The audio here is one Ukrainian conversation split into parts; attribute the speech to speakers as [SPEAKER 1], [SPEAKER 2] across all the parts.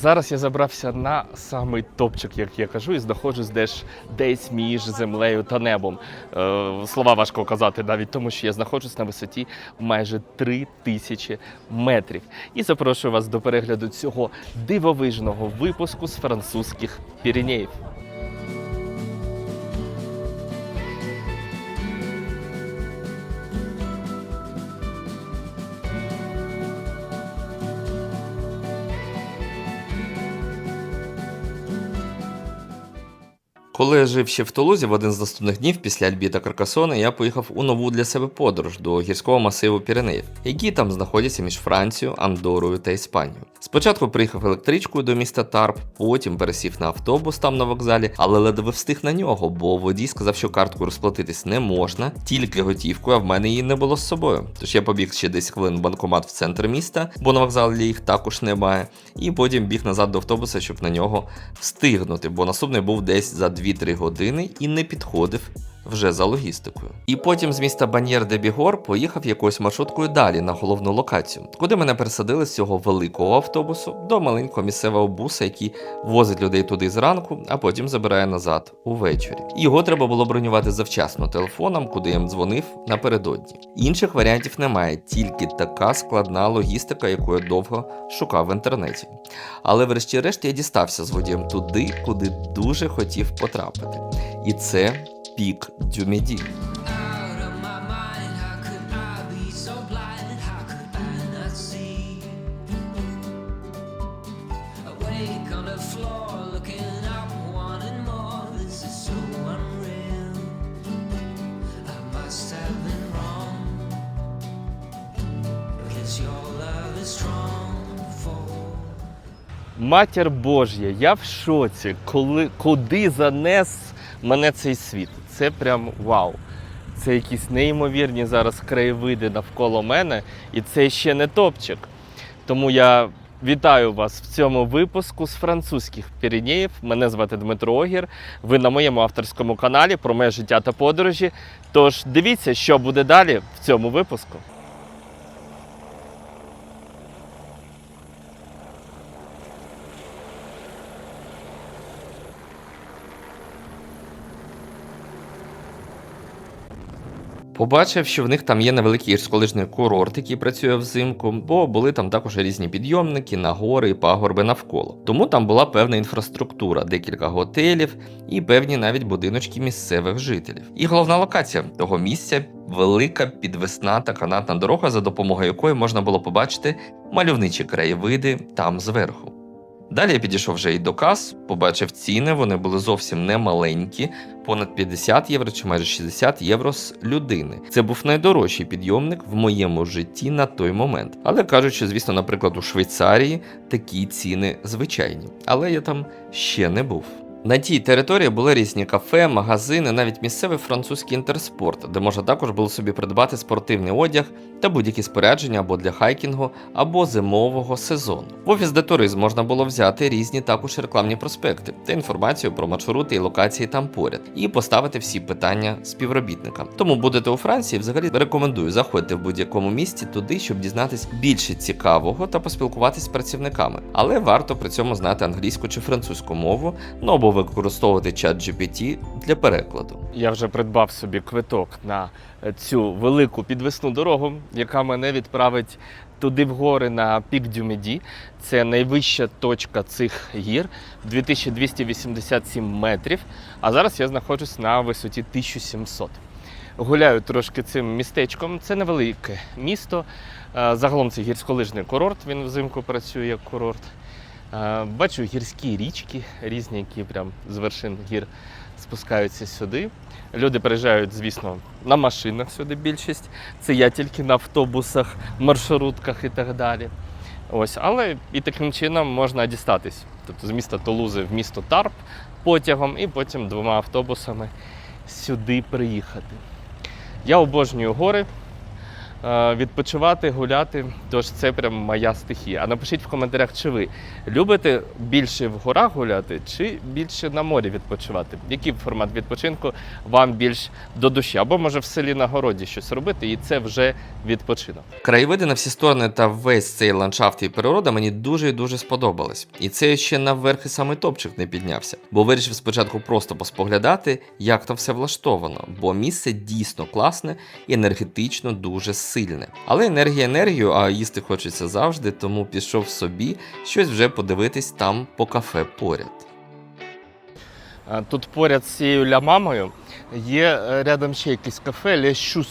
[SPEAKER 1] Зараз я забрався на самий топчик, як я кажу, і знаходжусь десь, десь між землею та небом. Е, слова важко казати навіть тому, що я знаходжусь на висоті майже 3 тисячі метрів. І запрошую вас до перегляду цього дивовижного випуску з французьких Піренеїв.
[SPEAKER 2] Коли я жив ще в Тулузі в один з наступних днів після Альбі та Каркасони, я поїхав у нову для себе подорож до гірського масиву Піренеїв, які там знаходяться між Францією, Андорою та Іспанією. Спочатку приїхав електричкою до міста Тарп, потім пересів на автобус там на вокзалі, але ледве встиг на нього, бо водій сказав, що карткою розплатитись не можна, тільки готівкою, а в мене її не було з собою. Тож я побіг ще 10 хвилин в банкомат в центр міста, бо на вокзалі їх також немає, і потім біг назад до автобуса, щоб на нього встигнути, бо наступний був десь за 2-3 години і не підходив. Вже за логістикою. І потім з міста Баньєр де Бігор поїхав якоюсь маршруткою далі на головну локацію, куди мене пересадили з цього великого автобусу до маленького місцевого буса, який возить людей туди зранку, а потім забирає назад увечері. Його треба було бронювати завчасно телефоном, куди я дзвонив напередодні. Інших варіантів немає, тільки така складна логістика, яку я довго шукав в інтернеті. Але врешті-решт я дістався з водієм туди, куди дуже хотів потрапити. І це пік
[SPEAKER 3] for.
[SPEAKER 1] Матір Божня, я в шоці, коли, куди занес мене цей світ. Це прям вау. Це якісь неймовірні зараз краєвиди навколо мене, і це ще не топчик. Тому я вітаю вас в цьому випуску з французьких Піренеїв. Мене звати Дмитро Огір. Ви на моєму авторському каналі про моє життя та подорожі. Тож дивіться, що буде далі в цьому випуску.
[SPEAKER 2] Побачив, що в них там є невеликий гірськолижний курорт, який працює взимку, бо були там також різні підйомники на гори і пагорби навколо. Тому там була певна інфраструктура, декілька готелів і певні навіть будиночки місцевих жителів. І головна локація того місця велика підвесна та канатна дорога, за допомогою якої можна було побачити мальовничі краєвиди там зверху. Далі я підійшов вже і до кас, побачив ціни, вони були зовсім не маленькі, понад 50 євро чи майже 60 євро з людини. Це був найдорожчий підйомник в моєму житті на той момент. Але кажуть, що, звісно, наприклад, у Швейцарії такі ціни звичайні. Але я там ще не був. На тій території були різні кафе, магазини, навіть місцевий французький інтерспорт, де можна також було собі придбати спортивний одяг та будь-які спорядження або для хайкінгу, або зимового сезону. В офіс де туризм можна було взяти різні також рекламні проспекти та інформацію про маршрути і локації там поряд, і поставити всі питання співробітникам. Тому будете у Франції, взагалі рекомендую заходьте в будь-якому місті туди, щоб дізнатись більше цікавого та поспілкуватись з працівниками. Але варто при цьому знати англійську чи французьку мову, ну або використовувати чат GPT для перекладу.
[SPEAKER 1] Я вже придбав собі квиток на цю велику підвесну дорогу, яка мене відправить туди в гори на пік Дюмеді. Це найвища точка цих гір 2287 метрів. А зараз я знаходжусь на висоті 1700. Гуляю трошки цим містечком. Це невелике місто. Е, Загалом це гірськолижний курорт. Він взимку працює як курорт. Е, Бачу гірські річки, різні, які прям з вершин гір спускаються сюди. Люди приїжджають, звісно, на машинах сюди більшість. Це я тільки на автобусах, маршрутках і так далі. Ось, але і таким чином можна дістатись. Тобто з міста Тулузи в місто Тарп потягом і потім двома автобусами сюди приїхати. Я обожнюю гори. Е, відпочивати, гуляти. Тож це прям моя стихія. А напишіть в коментарях, чи ви любите більше в горах гуляти, чи більше на морі відпочивати? Який формат відпочинку вам більш до душі? Або може в селі на городі щось робити, і це вже відпочинок.
[SPEAKER 2] Краєвиди на всі сторони та весь цей ландшафт і природа мені дуже і дуже сподобались. І це ще наверх і саме топчик не піднявся, бо вирішив спочатку просто поспоглядати, як там все влаштовано, бо місце дійсно класне і енергетично дуже. Але енергія енергію, а їсти хочеться завжди, тому пішов собі щось вже подивитись там по кафе поряд.
[SPEAKER 1] Тут поряд з цією лямамою є е, рядом ще якесь кафе Лещус.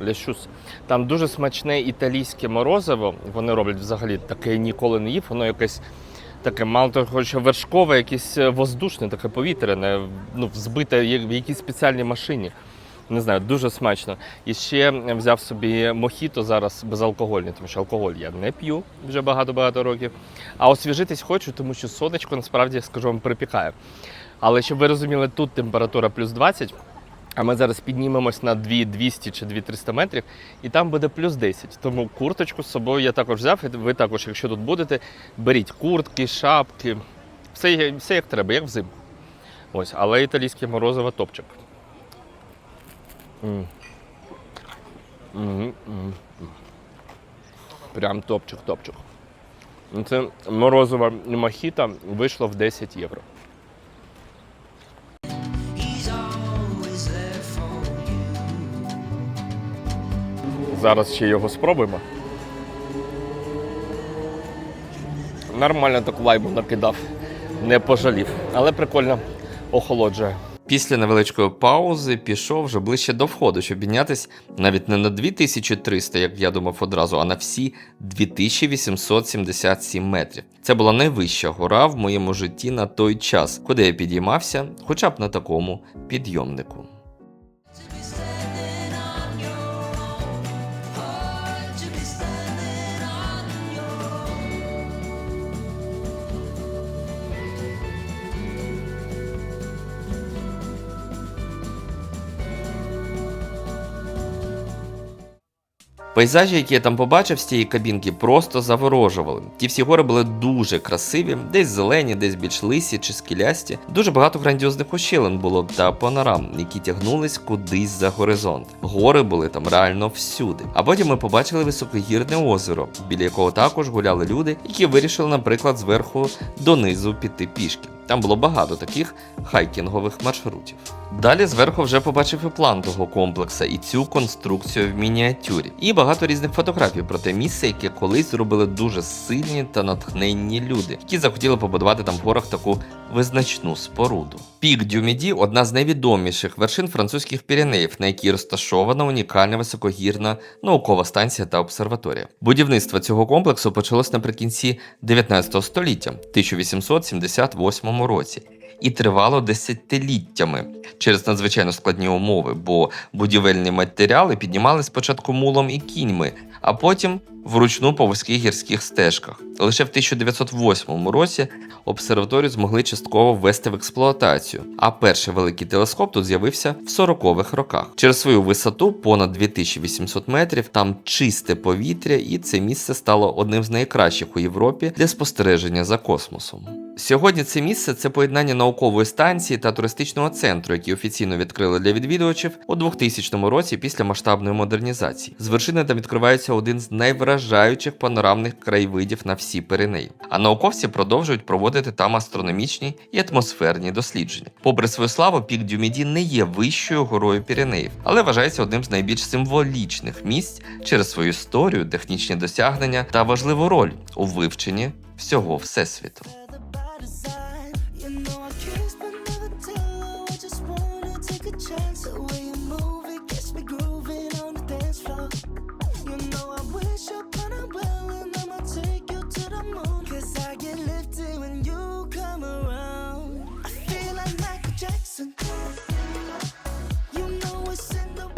[SPEAKER 1] Лещус. Там дуже смачне італійське морозиво. Вони роблять взагалі таке ніколи не їв. Воно якесь таке, мало того, що вершкове, якесь е, воздушне, таке повітряне, ну, збите є- в якійсь спеціальній машині. Не знаю, дуже смачно. І ще взяв собі мохіто зараз безалкогольне, тому що алкоголь я не п'ю вже багато-багато років. А освіжитись хочу, тому що сонечко насправді, скажу вам, припікає. Але щоб ви розуміли, тут температура плюс 20, а ми зараз піднімемось на 2200 чи 2300 метрів, і там буде плюс 10. Тому курточку з собою я також взяв. І ви також, якщо тут будете, беріть куртки, шапки, все, все як треба, як взимку. Ось, але італійське морозиво топчик. Прям топчик, топчик. Ну, Це морозиво мохіто вийшло в 10 євро. Зараз ще його спробуємо. Нормально так лайбу накидав, не пожалів, але прикольно охолоджує.
[SPEAKER 2] Після невеличкої паузи пішов вже ближче до входу, щоб піднятись навіть не на 2300, як я думав одразу, а на всі 2877 метрів. Це була найвища гора в моєму житті на той час, куди я підіймався, хоча б на такому підйомнику. Пейзажі, які я там побачив з тієї кабінки, просто заворожували. Ті всі гори були дуже красиві, десь зелені, десь більш лисі чи скелясті. Дуже багато грандіозних ущелин було та панорам, які тягнулись кудись за горизонт. Гори були там реально всюди. А потім ми побачили високогірне озеро, біля якого також гуляли люди, які вирішили, наприклад, зверху донизу піти пішки. Там було багато таких хайкінгових маршрутів. Далі зверху вже побачив і план того комплексу і цю конструкцію в мініатюрі. І багато різних фотографій про те місце, яке колись зробили дуже сильні та натхненні люди, які захотіли побудувати там в горах таку визначну споруду. Пік Дюміді одна з найвідоміших вершин французьких Піренеїв, на якій розташована унікальна високогірна наукова станція та обсерваторія. Будівництво цього комплексу почалось наприкінці 19 століття, 1878 році. І тривало десятиліттями через надзвичайно складні умови, бо будівельні матеріали піднімали спочатку мулом і кіньми, а потім вручну по вузьких гірських стежках. Лише в 1908 році обсерваторію змогли частково ввести в експлуатацію, а перший великий телескоп тут з'явився в 40-х роках. Через свою висоту понад 2800 метрів, там чисте повітря, і це місце стало одним з найкращих у Європі для спостереження за космосом. Сьогодні це місце це поєднання наукової станції та туристичного центру, які офіційно відкрили для відвідувачів у 2000 році після масштабної модернізації. З вершини там відкривається один з найвражаючих панорамних краєвидів на всі Пиренеї. А науковці продовжують проводити там астрономічні і атмосферні дослідження. Попри свою славу, пік Дюміді не є вищою горою Піренеїв, але вважається одним з найбільш символічних місць через свою історію, технічні досягнення та важливу роль у вивченні всього всесвіту.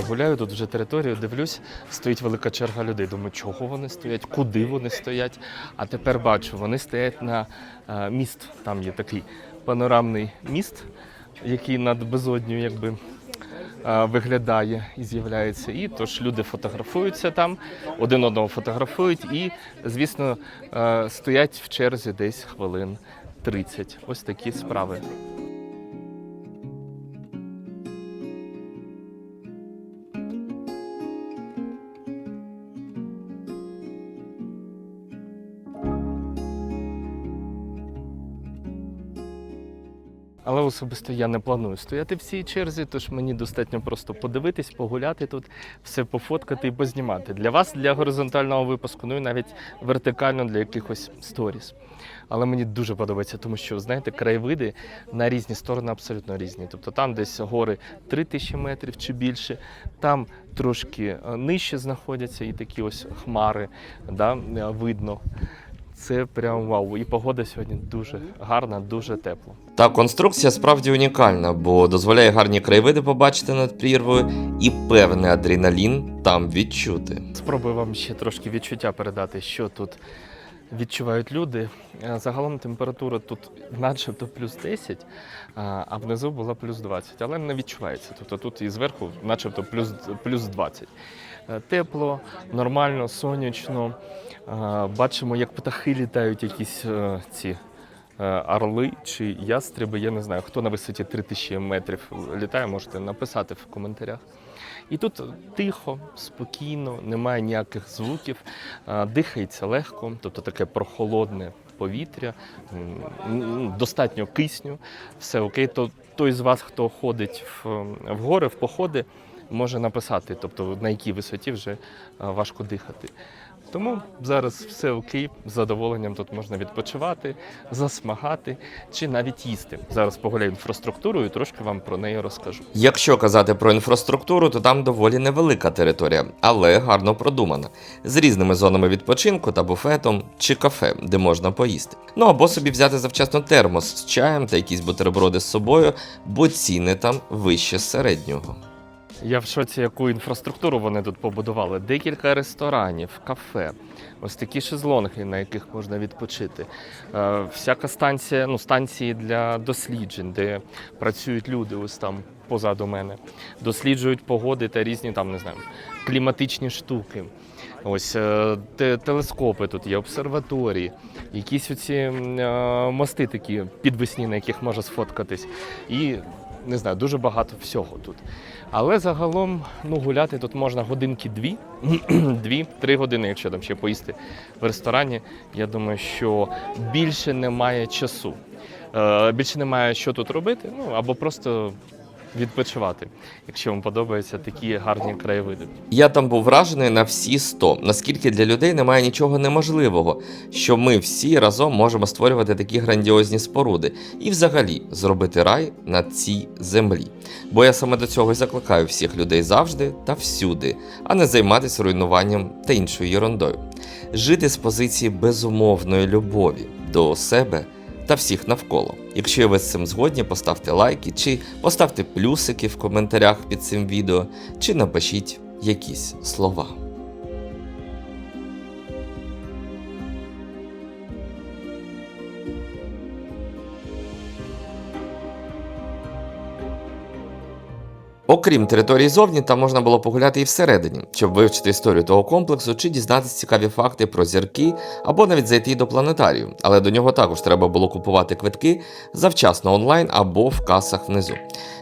[SPEAKER 1] Гуляю тут вже територію, дивлюсь, стоїть велика черга людей. Думаю, чого вони стоять, куди вони стоять. А тепер бачу, вони стоять на е, міст. Там є такий панорамний міст, який над безодню якби е, виглядає і з'являється. І тож люди фотографуються там, один одного фотографують і, звісно, е, стоять в черзі десь хвилин 30. Ось такі справи. Особисто я не планую стояти в цій черзі, тож мені достатньо просто подивитись, погуляти тут, все пофоткати і познімати. Для вас, для горизонтального випуску, ну і навіть вертикально для якихось сторіс. Але мені дуже подобається, тому що, знаєте, краєвиди на різні сторони абсолютно різні. Тобто там десь гори 3000 метрів чи більше, там трошки е, нижче знаходяться і такі ось хмари, да, видно. Це прям вау. І погода сьогодні дуже гарна, дуже тепло.
[SPEAKER 2] Та конструкція справді унікальна, бо дозволяє гарні краєвиди побачити над прірвою і певний адреналін там відчути.
[SPEAKER 1] Спробую вам ще трошки відчуття передати, що тут відчувають люди. Е, Загалом температура тут начебто плюс 10, а а внизу була плюс 20, але не відчувається. Тобто тут і зверху начебто плюс, плюс 20. Е, Тепло, нормально, сонячно. Е, Бачимо, як птахи літають, якісь е, ці. Орли чи ястреби, я не знаю, хто на висоті 3000 метрів літає, можете написати в коментарях. І тут тихо, спокійно, немає ніяких звуків, дихається легко, тобто таке прохолодне повітря, достатньо кисню, все окей. То той з вас, хто ходить в, в гори, в походи, може написати, тобто на якій висоті вже важко дихати. Тому зараз все окей, з задоволенням тут можна відпочивати, засмагати чи навіть їсти. Зараз погуляю інфраструктурою трошки вам про неї розкажу.
[SPEAKER 2] Якщо казати про інфраструктуру, то там доволі невелика територія, але гарно продумана, з різними зонами відпочинку та буфетом чи кафе, де можна поїсти. Ну або собі взяти завчасно термос з чаєм та якісь бутерброди з собою, бо ціни там вище середнього.
[SPEAKER 1] Я в шоці, яку інфраструктуру вони тут побудували. Декілька ресторанів, кафе, ось такі шезлонги, на яких можна відпочити. Е, всяка станція, ну станції для досліджень, де працюють люди, ось там позаду мене. Досліджують погоди та різні там, не знаю, кліматичні штуки. Ось е, те- телескопи тут є, обсерваторії, якісь оці е, мости такі підвесні, на яких можна сфоткатись. І не знаю, дуже багато всього тут. Але загалом ну, гуляти тут можна годинки дві, дві-три години, якщо там ще поїсти в ресторані. Я думаю, що більше немає часу. Е, більше немає що тут робити, ну або просто відпочивати, якщо вам подобаються такі гарні краєвиди.
[SPEAKER 2] Я там був вражений на всі 100, наскільки для людей немає нічого неможливого, що ми всі разом можемо створювати такі грандіозні споруди і взагалі зробити рай на цій землі. Бо я саме до цього і закликаю всіх людей завжди та всюди, а не займатися руйнуванням та іншою ерундою. Жити з позиції безумовної любові до себе та всіх навколо. Якщо ви з цим згодні, поставте лайки, чи поставте плюсики в коментарях під цим відео, чи напишіть якісь слова. Окрім території зовні, там можна було погуляти і всередині, щоб вивчити історію того комплексу чи дізнатися цікаві факти про зірки, або навіть зайти до планетарію. Але до нього також треба було купувати квитки завчасно онлайн або в касах внизу.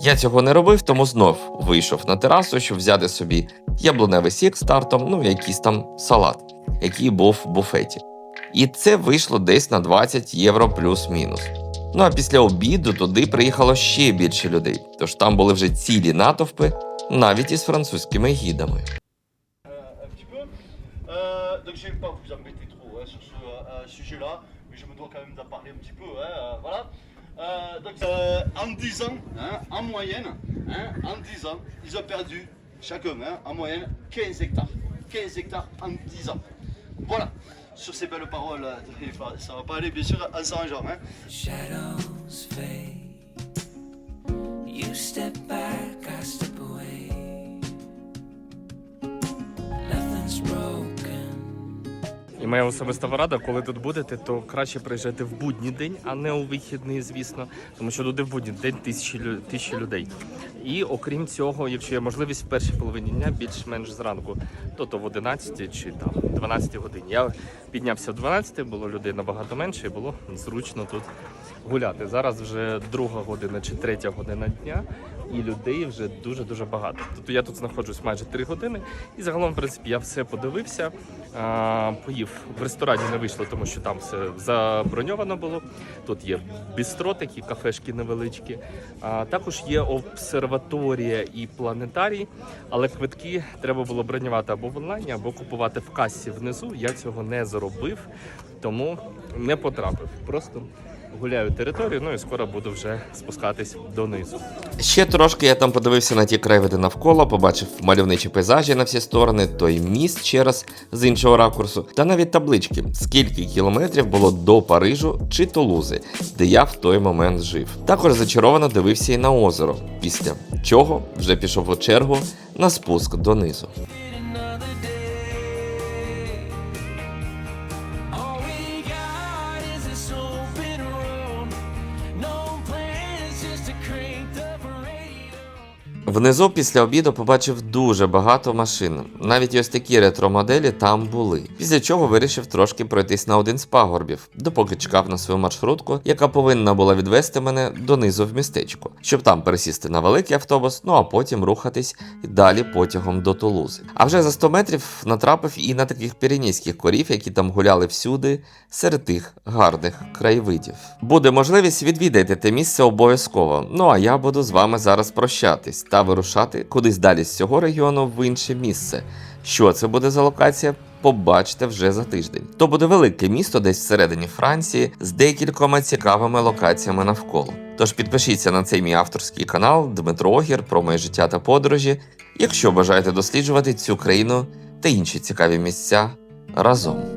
[SPEAKER 2] Я цього не робив, тому знов вийшов на терасу, щоб взяти собі яблуневий сік з тартом, ну якийсь там салат, який був в буфеті. І це вийшло десь на 20 євро плюс-мінус. Ну а після обіду туди приїхало ще більше людей, тож там були вже цілі натовпи, навіть із французькими гідами.
[SPEAKER 4] un petit peu. Euh, donc je vais pas vous embêter trop hein, sur ce euh, sujet-là, mais je me dois quand même d'en parler un petit peu. hein, euh, voilà. Euh, donc euh, en 10 ans, hein, en moyenne, hein, en 10 ans, ils ont perdu chacun, hein, en moyenne, 15 hectares. 15 hectares en 10 ans. Voilà. Sur ces belles paroles, ça va pas aller bien sûr en s'arrangeant. Hein.
[SPEAKER 3] Shadows fade. You step back, I step
[SPEAKER 1] І моя особиста порада, коли тут будете, то краще приїжджати в будній день, а не у вихідний, звісно, тому що туди в будній день тисячі, тисячі людей. І окрім цього, якщо є можливість в першій половині дня більш-менш зранку, то то в 11 чи там 12 годині. Я піднявся в 12, було людей набагато менше, і було зручно тут гуляти. Зараз вже друга година чи третя година дня, і людей вже дуже дуже багато. Тобто я тут знаходжусь майже 3 години, і загалом, в принципі, я все подивився. Поїв в ресторані не вийшло, тому що там все заброньовано було. Тут є бістро, такі кафешки невеличкі. А, також є обсерваторія і планетарій, але квитки треба було бронювати або в онлайні, або купувати в касі внизу. Я цього не зробив, тому не потрапив. Просто гуляю територію, ну і скоро буду вже спускатись донизу.
[SPEAKER 2] Ще трошки я там подивився на ті краєвиди навколо, побачив мальовничі пейзажі на всі сторони, той міст ще раз з іншого ракурсу, та навіть таблички, скільки кілометрів було до Парижу чи Тулузи, де я в той момент жив. Також зачаровано дивився і на озеро, після чого вже пішов у чергу на спуск донизу. Внизу після обіду побачив дуже багато машин. Навіть ось такі ретро-моделі там були. Після чого вирішив трошки пройтись на один з пагорбів, допоки чекав на свою маршрутку, яка повинна була відвести мене донизу в містечко, щоб там пересісти на великий автобус, ну а потім рухатись далі потягом до Тулузи. А вже за 100 метрів натрапив і на таких піренійських корів, які там гуляли всюди, серед тих гарних краєвидів. Буде можливість відвідайте те місце обов'язково. Ну а я буду з вами зараз прощатись та вирушати кудись далі з цього регіону в інше місце. Що це буде за локація? Побачите вже за тиждень. То буде велике місто десь всередині Франції з декількома цікавими локаціями навколо. Тож підпишіться на цей мій авторський канал Дмитро Огір про моє життя та подорожі, якщо бажаєте досліджувати цю країну та інші цікаві місця разом.